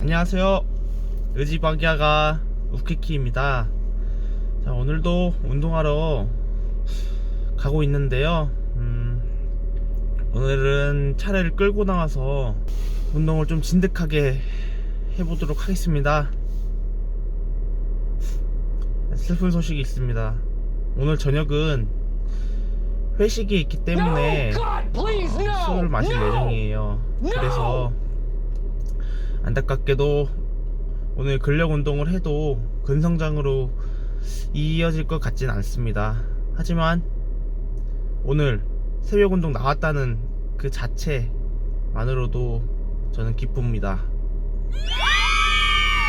안녕하세요. 의지박야가 우키키입니다. 자, 오늘도 운동하러 가고 있는데요. 음, 오늘은 차를 끌고 나와서 운동을 좀 진득하게 해보도록 하겠습니다. 슬픈 소식이 있습니다. 오늘 저녁은 회식이 있기 때문에! 술을 마실! 예정이에요. 그래서 안타깝게도 오늘 근력 운동을 해도 근성장으로 이어질 것 같진 않습니다. 하지만 오늘 새벽 운동 나왔다는 그 자체만으로도 저는 기쁩니다.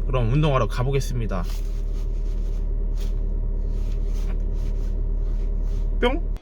그럼 운동하러 가보겠습니다. 뿅!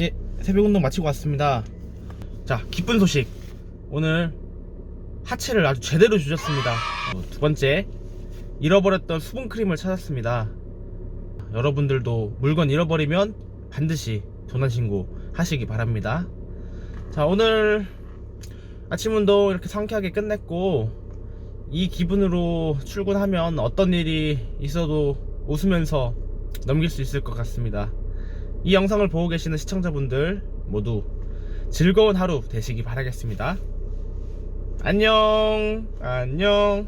예, 새벽 운동 마치고 왔습니다. 자, 기쁜 소식. 오늘 하체를 아주 제대로 주셨습니다. 어, 두 번째, 잃어버렸던 수분 크림을 찾았습니다. 여러분들도 물건 잃어버리면 반드시 도난 신고 하시기 바랍니다. 자, 오늘 아침 운동 이렇게 상쾌하게 끝냈고 이 기분으로 출근하면 어떤 일이 있어도 웃으면서 넘길 수 있을 것 같습니다. 이 영상을 보고 계시는 시청자분들 모두 즐거운 하루 되시기 바라겠습니다. 안녕, 안녕.